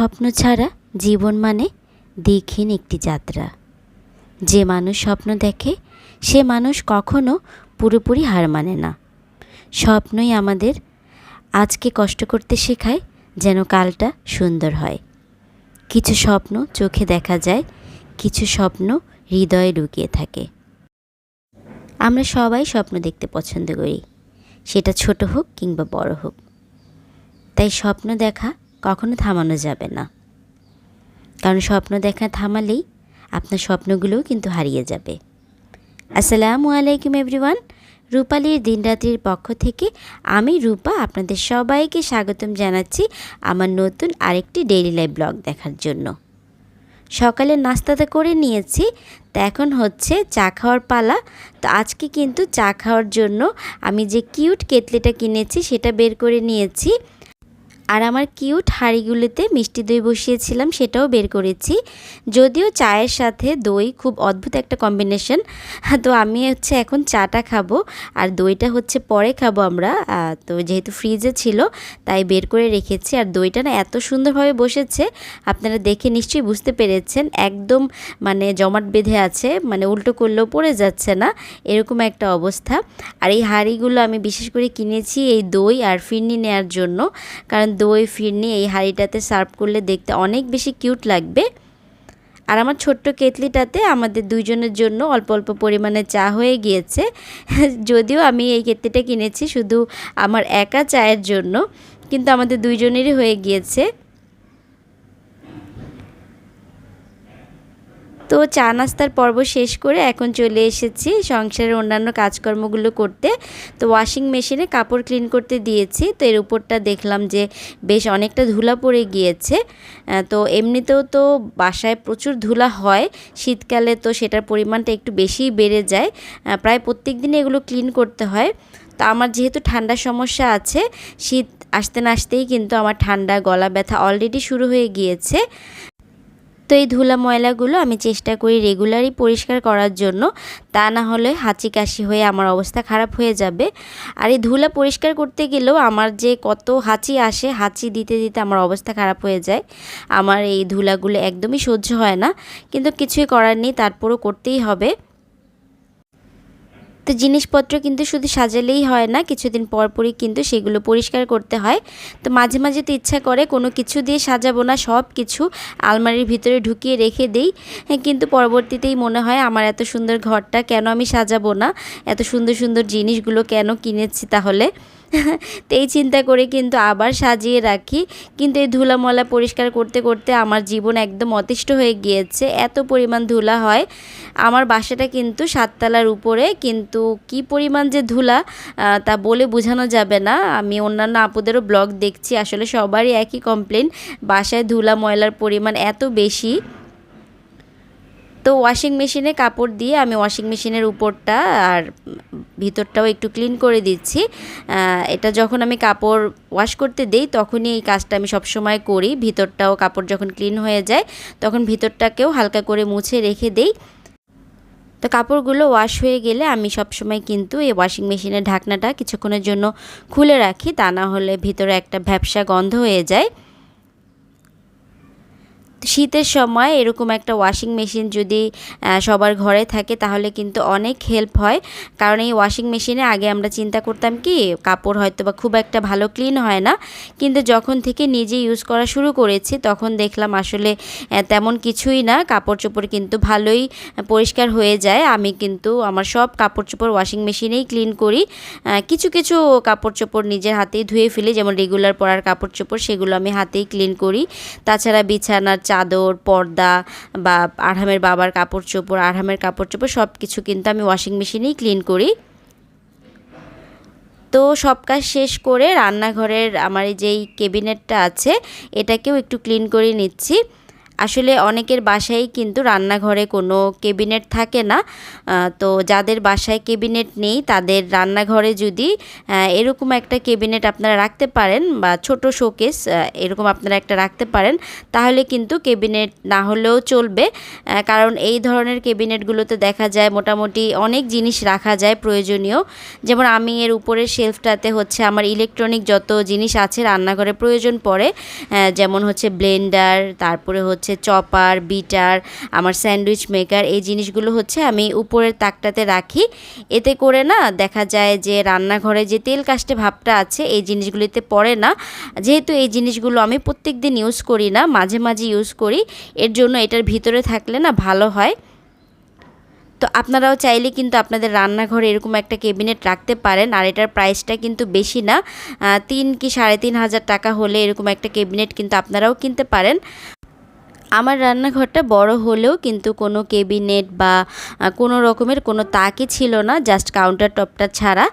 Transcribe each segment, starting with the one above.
স্বপ্ন ছাড়া জীবন মানে দীক্ষিণ একটি যাত্রা। যে মানুষ স্বপ্ন দেখে, সে মানুষ কখনো পুরোপুরি হার মানে না। স্বপ্নই আমাদের আজকে কষ্ট করতে শেখায় যেন কালটা সুন্দর হয়। কিছু স্বপ্ন চোখে দেখা যায়, কিছু স্বপ্ন হৃদয়ে লুকিয়ে থাকে। আমরা সবাই স্বপ্ন দেখতে পছন্দ করি। সেটা ছোট হোক কিংবা বড় হোক। তাই স্বপ্ন দেখা কখনো থামানো যাবে না। কারণ স্বপ্ন দেখা থামালেই আপনার স্বপ্নগুলোও কিন্তু হারিয়ে যাবে। আসসালামু আলাইকুম এভরিওয়ান, রূপালীর দিনরাত্রির পক্ষ থেকে আমি রূপা আপনাদের সবাইকে স্বাগতম জানাচ্ছি আমার নতুন আরেকটি ডেইলি লাইফ ব্লগ দেখার জন্য। সকালে নাস্তাটা করে নিয়েছি, তো এখন হচ্ছে চা খাওয়ার পালা। তো আজকে কিন্তু চা খাওয়ার জন্য আমি যে কিউট কেতলিটা কিনেছি সেটা বের করে নিয়েছি। আর আমার কিউট হাঁড়িগুলিতে মিষ্টি দই বসিয়েছিলাম, সেটাও বের করেছি। যদিও চায়ের সাথে দই খুব অদ্ভুত একটা কম্বিনেশন তো আমি হচ্ছে এখন চাটা খাব, আর দইটা হচ্ছে পরে খাব আমরা। তো যেহেতু ফ্রিজে ছিল, তাই বের করে রেখেছি। আর দইটা না এত সুন্দরভাবে বসেছে, আপনারা দেখে নিশ্চয়ই বুঝতে পেরেছেন। একদম মানে জমাট বেঁধে আছে মানে উল্টো করলেও পড়ে যাচ্ছে না, এরকম একটা অবস্থা। আর এই হাঁড়িগুলো আমি বিশেষ করে কিনেছি এই দই আর ফিরনি নেওয়ার জন্য, কারণ দই ফিরনি এই হাঁড়িটাতে সার্ভ করলে দেখতে অনেক বেশি কিউট লাগবে। আর আমার ছোট্ট কেতলিটাতে আমাদের দুইজনের জন্য অল্প অল্প পরিমাণে চা হয়ে গিয়েছে। যদিও আমি এই কেতলিটা কিনেছি শুধু আমার একা চায়ের জন্য, কিন্তু আমাদের দুইজনেরই হয়ে গিয়েছে। তো চা নাস্তার পর্ব শেষ করে এখন চলে এসেছি সংসারের অন্যান্য কাজকর্মগুলো করতে। তো ওয়াশিং মেশিনে কাপড় ক্লিন করতে দিয়েছি। তো এর উপরটা দেখলাম যে বেশ অনেকটা ধুলা পড়ে গিয়েছে। তো এমনিতেও তো বাসায় প্রচুর ধুলা হয়। শীতকালে তো সেটার পরিমাণটা একটু বেশিই বেড়ে যায়। প্রায় প্রত্যেক দিন এগুলো ক্লিন করতে হয়। তো আমার যেহেতু ঠান্ডার সমস্যা আছে, শীত আসতে না আসতেই কিন্তু আমার ঠান্ডা, গলা ব্যথা অলরেডি শুরু হয়ে গিয়েছে। তো এই ধুলা ময়লাগুলো আমি চেষ্টা করি রেগুলারই পরিষ্কার করার জন্য। তা না হলে হাঁচি কাশি হয়ে আমার অবস্থা খারাপ হয়ে যাবে। আর এই ধুলা পরিষ্কার করতে গেলেও আমার যে কত হাঁচি আসে, হাঁচি দিতে দিতে আমার অবস্থা খারাপ হয়ে যায়। আমার এই ধুলাগুলো একদমই সহ্য হয় না। কিন্তু কিছুই করার নেই, তারপরও করতেই হবে। তো জিনিসপত্র কিন্তু শুধু সাজালেই হয় না কিছুদিন পরপরই কিন্তু সেগুলো পরিষ্কার করতে হয়। তো মাঝে মাঝে তো ইচ্ছা করে কোনো কিছু দিয়ে সাজাবো না সব কিছু আলমারির ভিতরে ঢুকিয়ে রেখে দেই। হ্যাঁ, কিন্তু পরবর্তীতেই মনে হয় আমার এত সুন্দর ঘরটা কেন আমি সাজাবো না? এত সুন্দর সুন্দর জিনিসগুলো কেন কিনেছি তাহলে? তো এই চিন্তা করে কিন্তু আবার সাজিয়ে রাখি। কিন্তু এই ধুলামলা পরিষ্কার করতে করতে আমার জীবন একদম অতিষ্ঠ হয়ে গিয়েছে। এত পরিমাণ ধুলা হয়। আমার বাসাটা কিন্তু সাততলার উপরে। কিন্তু কি পরিমাণ যে ধুলা তা বলে বোঝানো যাবে না। আমি অন্যান্য আপুদেরও ব্লগ দেখছি। আসলে সবারই একই কমপ্লেন বাসায় ধুলা, ময়লার পরিমাণ এত বেশি। তো ওয়াশিং মেশিনে কাপড় দিয়ে আমি ওয়াশিং মেশিনের উপরটা আর ভিতরটাও একটু ক্লিন করে দিচ্ছি। এটা যখন আমি কাপড় ওয়াশ করতে দেই, তখনই এই কাজটা আমি সবসময় করি। ভিতরটাও কাপড় যখন ক্লিন হয়ে যায়, তখন ভিতরটাকেও হালকা করে মুছে রেখে দেই। তো কাপড়গুলো ওয়াশ হয়ে গেলে আমি সবসময় কিন্তু এই ওয়াশিং মেশিনের ঢাকনাটা কিছুক্ষণের জন্য খুলে রাখি, তা না হলে ভিতরে একটা ভ্যাপসা গন্ধ হয়ে যায়। শীতের সময় এরকম একটা ওয়াশিং মেশিন যদি সবার ঘরে থাকে তাহলে কিন্তু অনেক হেল্প হয়। কারণ এই ওয়াশিং মেশিনে আগে আমরা চিন্তা করতাম কি, কাপড় হয়তো বা খুব একটা ভালো ক্লিন হয় না। কিন্তু যখন থেকে নিজে ইউজ করা শুরু করেছি, তখন দেখলাম আসলে তেমন কিছুই না। কাপড় চোপড় কিন্তু ভালোই পরিষ্কার হয়ে যায়। আমি কিন্তু আমার সব কাপড় চোপড় ওয়াশিং মেশিনেই ক্লিন করি কিছু কিছু কাপড় চোপড় নিজের হাতেই ধুয়ে ফেলি। যেমন রেগুলার পরার কাপড় চোপড় সেগুলো আমি হাতেই ক্লিন করি। তাছাড়া বিছানার চাদর, পর্দা বা আরহামের বাবার কাপড় চোপড় আরহামের কাপড় চোপড় সব কিছু কিন্তু আমি ওয়াশিং মেশিনেই ক্লিন করি। তো সব কাজ শেষ করে রান্নাঘরের আমার যেই কেবিনেটটা আছে, এটাকেও একটু ক্লিন করে নিচ্ছি। আসলে অনেকের বাসায় কিন্তু রান্নাঘরে কোনো কেবিনেট থাকে না। তো যাদের বাসায় কেবিনেট নেই, তাদের রান্নাঘরে যদি এরকম একটা কেবিনেট আপনারা রাখতে পারেন বা ছোট শোকেস এরকম আপনারা একটা রাখতে পারেন, তাহলে কিন্তু কেবিনেট না হলেও চলবে। কারণ এই ধরনের কেবিনেটগুলোতে দেখা যায় মোটামুটি অনেক জিনিস রাখা যায় প্রয়োজনীয়। যেমন আমি এর উপরের শেলফটাতে হচ্ছে আমার ইলেকট্রনিক যত জিনিস আছে রান্নাঘরে প্রয়োজন পড়ে যেমন হচ্ছে ব্লেন্ডার, তারপরে হচ্ছে চপার, বিটার, আমার স্যান্ডউইচ মেকার, এই জিনিসগুলো হচ্ছে আমি উপরের তাকটাতে রাখি। এতে করে না দেখা যায় যে রান্নাঘরে যে তেল কাস্টে ভাবটা আছে, এই জিনিসগুলিতে পড়ে না। যেহেতু এই জিনিসগুলো আমি প্রত্যেক দিন ইউজ করি না, মাঝে মাঝে ইউজ করি, এর জন্য এটার ভিতরে থাকলে না ভালো হয়। তো আপনারাও চাইলে কিন্তু আপনাদের রান্নাঘরে এরকম একটা কেবিনেট রাখতে পারেন, আর এটার প্রাইসটা কিন্তু বেশি না। তিন কি সাড়ে তিন হাজার টাকা হলে এরকম একটা কেবিনেট কিন্তু আপনারাও কিনতে পারেন। আমার রান্নাঘরটা বড় হলেও কিন্তু কোনো কেবিনেট বা কোনো রকমের কোনো তাকই ছিল না জাস্ট কাউন্টার টপটা ছাড়া।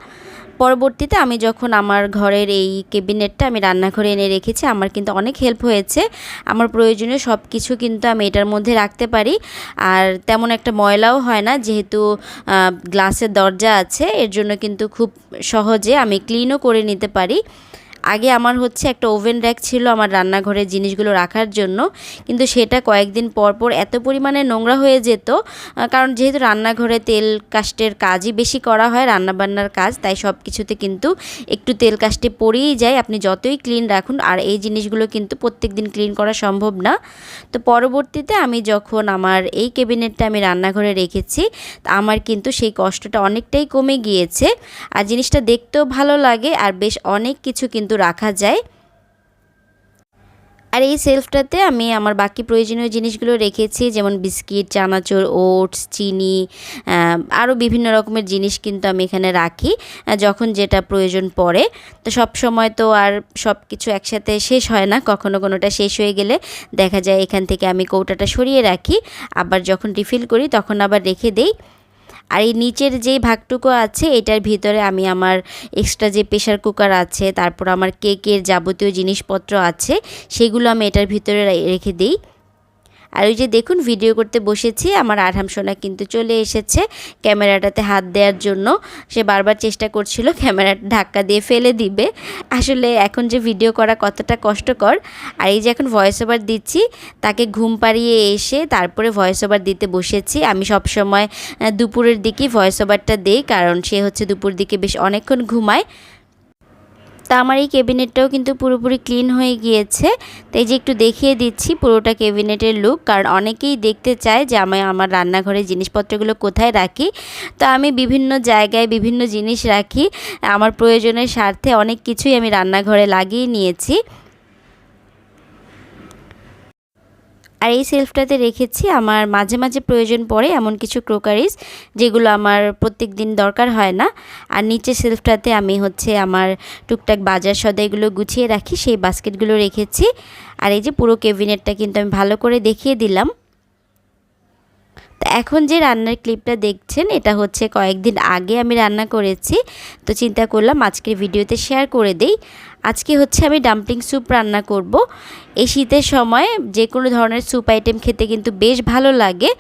পরবর্তীতে আমি যখন আমার ঘরের এই কেবিনেটটা আমি রান্নাঘরে এনে রেখেছি, আমার কিন্তু অনেক হেল্প হয়েছে। আমার প্রয়োজনীয় সব কিছু কিন্তু আমি এটার মধ্যে রাখতে পারি। আর তেমন একটা ময়লাও হয় না, যেহেতু গ্লাসের দরজা আছে, এর জন্য কিন্তু খুব সহজে আমি ক্লিনও করে নিতে পারি। আগে আমার হচ্ছে একটা ওভেন র্যাক ছিল আমার রান্নাঘরের জিনিসগুলো রাখার জন্য, কিন্তু সেটা কয়েকদিন পর পর এত পরিমাণে নোংরা হয়ে যেত কারণ যেহেতু রান্নাঘরে তেল কাস্টের কাজই বেশি করা হয়, রান্নাবান্নার কাজ, তাই সব কিছুতে কিন্তু একটু তেল কাস্টে পড়েই যায়। আপনি যতই ক্লিন রাখুন, আর এই জিনিসগুলো কিন্তু প্রত্যেক দিন ক্লিন করা সম্ভব না। তো পরবর্তীতে আমি যখন আমার এই ক্যাবিনেটটা আমি রান্নাঘরে রেখেছি আমার কিন্তু সেই কষ্টটা অনেকটাই কমে গিয়েছে। আর জিনিসটা দেখতেও ভালো লাগে, আর বেশ অনেক কিছু কিন্তু রাখা যায়। আর এই সেলফটাতে আমি আমার বাকি প্রয়োজনীয় জিনিসগুলো রেখেছি, যেমন বিস্কিট, চানাচুর, ওটস, চিনি আরও বিভিন্ন রকমের জিনিস কিন্তু আমি এখানে রাখি যখন যেটা প্রয়োজন পড়ে। তো সব সময় তো আর সব কিছু একসাথে শেষ হয় না, কখনো কোনোটা শেষ হয়ে গেলে দেখা যায় এখান থেকে আমি কৌটাটা সরিয়ে রাখি, আবার যখন রিফিল করি তখন আবার রেখে দেই। আর এই নিচের যে ভাগটুকু আছে, এটার ভিতরে আমি আমার এক্সট্রা যে প্রেশার কুকার আছে, তারপর আমার কেকের যাবতীয় জিনিসপত্র আছে, সেগুলো আমি এটার ভিতরে রেখে দিই। আর ওই যে দেখুন ভিডিও করতে বসেছি, আমার আরহাম সোনা কিন্তু চলে এসেছে ক্যামেরাটাতে হাত দেওয়ার জন্য। সে বারবার চেষ্টা করছিল ক্যামেরাটা ধাক্কা দিয়ে ফেলে দিবে। আসলে এখন যে ভিডিও করা কতটা কষ্টকর, আর এই যে এখন ভয়েস ওভার দিচ্ছি, তাকে ঘুম পাড়িয়ে এসে তারপরে ভয়েস ওভার দিতে বসেছি। আমি সব সময় দুপুরের দিকেই ভয়েস ওভারটা দিই, কারণ সে হচ্ছে দুপুর দিকে বেশ অনেকক্ষণ ঘুমায়। তা আমার এই ক্যাবিনেটটাও কিন্তু পুরোপুরি ক্লিন হয়ে গিয়েছে। তাই যে একটু দেখিয়ে দিচ্ছি পুরোটা ক্যাবিনেটের লুক। কারণ অনেকেই দেখতে চায় যে আমি আমার রান্নাঘরের জিনিসপত্রগুলো কোথায় রাখি। তো আমি বিভিন্ন জায়গায় বিভিন্ন জিনিস রাখি। আমার প্রয়োজনের স্বার্থে অনেক কিছুই আমি রান্নাঘরে লাগিয়ে নিয়েছি। আর এই সেলফটাতে রেখেছি আমার মাঝে মাঝে প্রয়োজন পড়ে এমন কিছু ক্রোকারিজ যেগুলো আমার প্রত্যেক দিন দরকার হয় না। আর নিচে সেলফটাতে আমি হচ্ছে আমার টুকটাক বাজার সদাইগুলো গুছিয়ে রাখি, সেই বাস্কেটগুলো রেখেছি। আর এই যে পুরো কেবিনেটটা কিন্তু আমি ভালো করে দেখিয়ে দিলাম। তো এখন যে রান্নার ক্লিপটা দেখছেন, এটা হচ্ছে কয়েকদিন আগে আমি রান্না করেছি। তো চিন্তা করলাম আজকের ভিডিওতে শেয়ার করে দেই। আজকে হচ্ছে আমি ডাম্পলিং স্যুপ রান্না করব। এই শীতের সময় যে কোনো ধরনের স্যুপ আইটেম খেতে কিন্তু বেশ ভালো লাগে।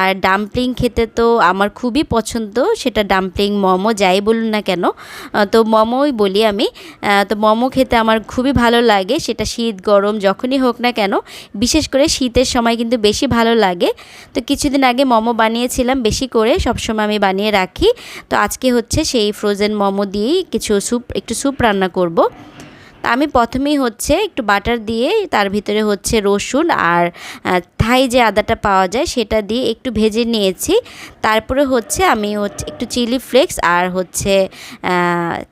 আর ডাম্পলিং খেতে তো আমার খুবই পছন্দ, সেটা ডাম্পলিং মোমো যাই বলুন না কেন। তো মোমোই বলি আমি। তো মোমো খেতে আমার খুবই ভালো লাগে, সেটা শীত, গরম যখনই হোক না কেন। বিশেষ করে শীতের সময় কিন্তু বেশি ভালো লাগে। তো কিছুদিন আগে মোমো বানিয়েছিলাম বেশি করে, সবসময় আমি বানিয়ে রাখি। তো আজকে হচ্ছে সেই ফ্রোজেন মোমো দিয়েই কিছু স্যুপ, একটু স্যুপ রান্না করব। তা আমি প্রথমেই হচ্ছে একটু বাটার দিয়ে তার ভিতরে হচ্ছে রসুন আর থাই যে আদাটা পাওয়া যায় সেটা দিয়ে একটু ভেজে নিয়েছি। তারপরে হচ্ছে আমি হচ্ছে একটু চিলি ফ্লেক্স আর হচ্ছে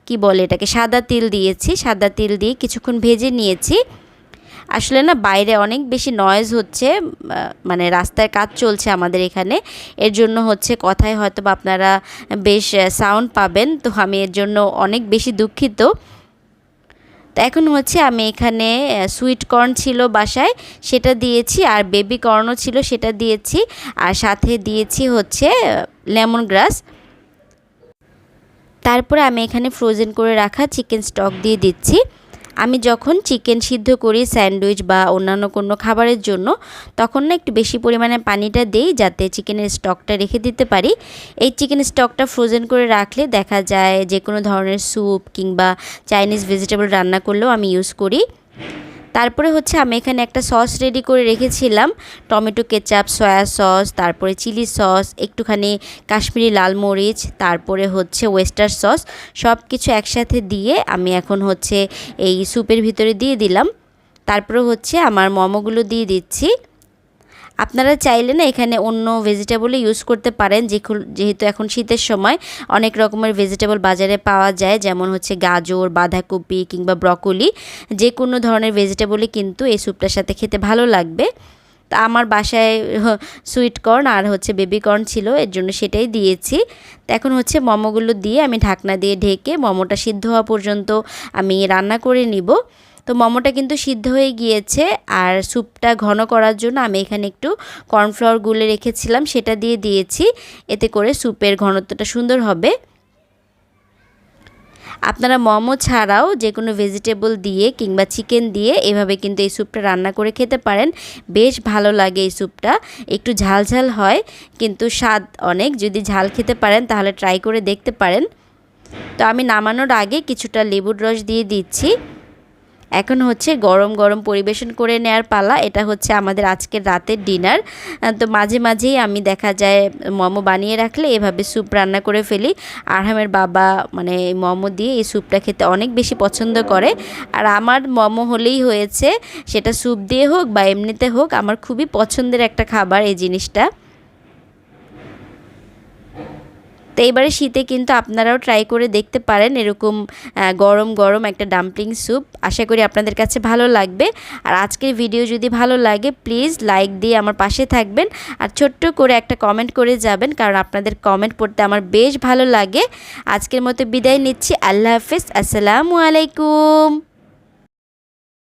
কি বলে এটাকে, সাদা তিল দিয়েছি। সাদা তিল দিয়ে কিছুক্ষণ ভেজে নিয়েছি। আসলে না বাইরে অনেক বেশি নয়েজ হচ্ছে মানে রাস্তায় কাজ চলছে আমাদের এখানে। এর জন্য হচ্ছে কথায় হয়তো বা আপনারা বেশ সাউন্ড পাবেন। তো আমি এর জন্য অনেক বেশি দুঃখিত। তো এখন হচ্ছে আমি এখানে সুইট কর্ন ছিল বাসায়, সেটা দিয়েছি, আর বেবি কর্নও ছিল, সেটা দিয়েছি, আর সাথে দিয়েছি হচ্ছে লেমন গ্রাস তারপরে আমি এখানে ফ্রোজেন করে রাখা চিকেন স্টক দিয়ে দিচ্ছি। আমি যখন চিকেন সিদ্ধ করি, স্যান্ডউইচ বা অন্যান্য কোনো খাবারের জন্য, তখন না একটু বেশি পরিমাণে পানিটা দেই যাতে চিকেনের স্টকটা রেখে দিতে পারি। এই চিকেন স্টকটা ফ্রোজেন করে রাখলে দেখা যায় যে কোনো ধরনের স্যুপ কিংবা চাইনিজ ভেজিটেবল রান্না করলেও আমি ইউজ করি। তারপরে হচ্ছে আমি এখানে একটা সস রেডি করে রেখেছিলাম। টমেটো কেচাপ সয়া সস তারপরে চিলি সস একটুখানি কাশ্মীরি লাল মরিচ, তারপরে হচ্ছে ওয়েস্টার সস সব কিছু একসাথে দিয়ে আমি এখন হচ্ছে এই স্যুপের ভিতরে দিয়ে দিলাম। তারপরে হচ্ছে আমার মোমোগুলো দিয়ে দিচ্ছি। আপনারা চাইলে না এখানে অন্য ভেজিটেবলই ইউজ করতে পারেন যেহেতু এখন শীতের সময়, অনেক রকমের ভেজিটেবল বাজারে পাওয়া যায়, যেমন হচ্ছে গাজর, বাঁধাকপি কিংবা ব্রকলি যে কোনো ধরনের ভেজিটেবলই কিন্তু এই স্যুপটার সাথে খেতে ভালো লাগবে। তা আমার বাসায় সুইট কর্ন আর হচ্ছে বেবি কর্ন ছিল, এর জন্য সেটাই দিয়েছি। তো এখন হচ্ছে মোমোগুলো দিয়ে আমি ঢাকনা দিয়ে ঢেকে মোমোটা সিদ্ধ হওয়া পর্যন্ত আমি রান্না করে নিব। তো মোমোটা কিন্তু সিদ্ধ হয়ে গিয়েছে আর স্যুপটা ঘন করার জন্য আমি এখানে একটু কর্নফ্লাওয়ার গুলে রেখেছিলাম, সেটা দিয়ে দিয়েছি। এতে করে স্যুপের ঘনত্বটা সুন্দর হবে। আপনারা মোমো ছাড়াও যে কোনো ভেজিটেবল দিয়ে কিংবা চিকেন দিয়ে এভাবে কিন্তু এই স্যুপটা রান্না করে খেতে পারেন। বেশ ভালো লাগে এই স্যুপটা। একটু ঝাল ঝাল হয়, কিন্তু স্বাদ অনেক। যদি ঝাল খেতে পারেন, তাহলে ট্রাই করে দেখতে পারেন। তো আমি নামানোর আগে কিছুটা লেবুর রস দিয়ে দিচ্ছি। এখন হচ্ছে গরম গরম পরিবেশন করে নেওয়ার পালা। এটা হচ্ছে আমাদের আজকের রাতের ডিনার। তো মাঝে মাঝেই আমি দেখা যায় মোমো বানিয়ে রাখলে এভাবে স্যুপ রান্না করে ফেলি। আরহামের বাবা মানে মোমো দিয়ে এই স্যুপটা খেতে অনেক বেশি পছন্দ করে। আর আমার মোমো হলেই হয়েছে, সেটা স্যুপ দিয়ে হোক বা এমনিতে হোক, আমার খুবই পছন্দের একটা খাবার এই জিনিসটা। তো এবারে শীতে কিন্তু আপনারাও ট্রাই করে দেখতে পারেন এরকম গরম গরম একটা ডাম্পলিং স্যুপ আশা করি আপনাদের কাছে ভালো লাগবে। আর আজকের ভিডিও যদি ভালো লাগে প্লিজ লাইক দিয়ে আমার পাশে থাকবেন। আর ছোট্ট করে একটা কমেন্ট করে যাবেন, কারণ আপনাদের কমেন্ট পড়তে আমার বেশ ভালো লাগে। আজকের মতো বিদায় নিচ্ছি। আল্লাহ হাফিজ। আসসালামু আলাইকুম।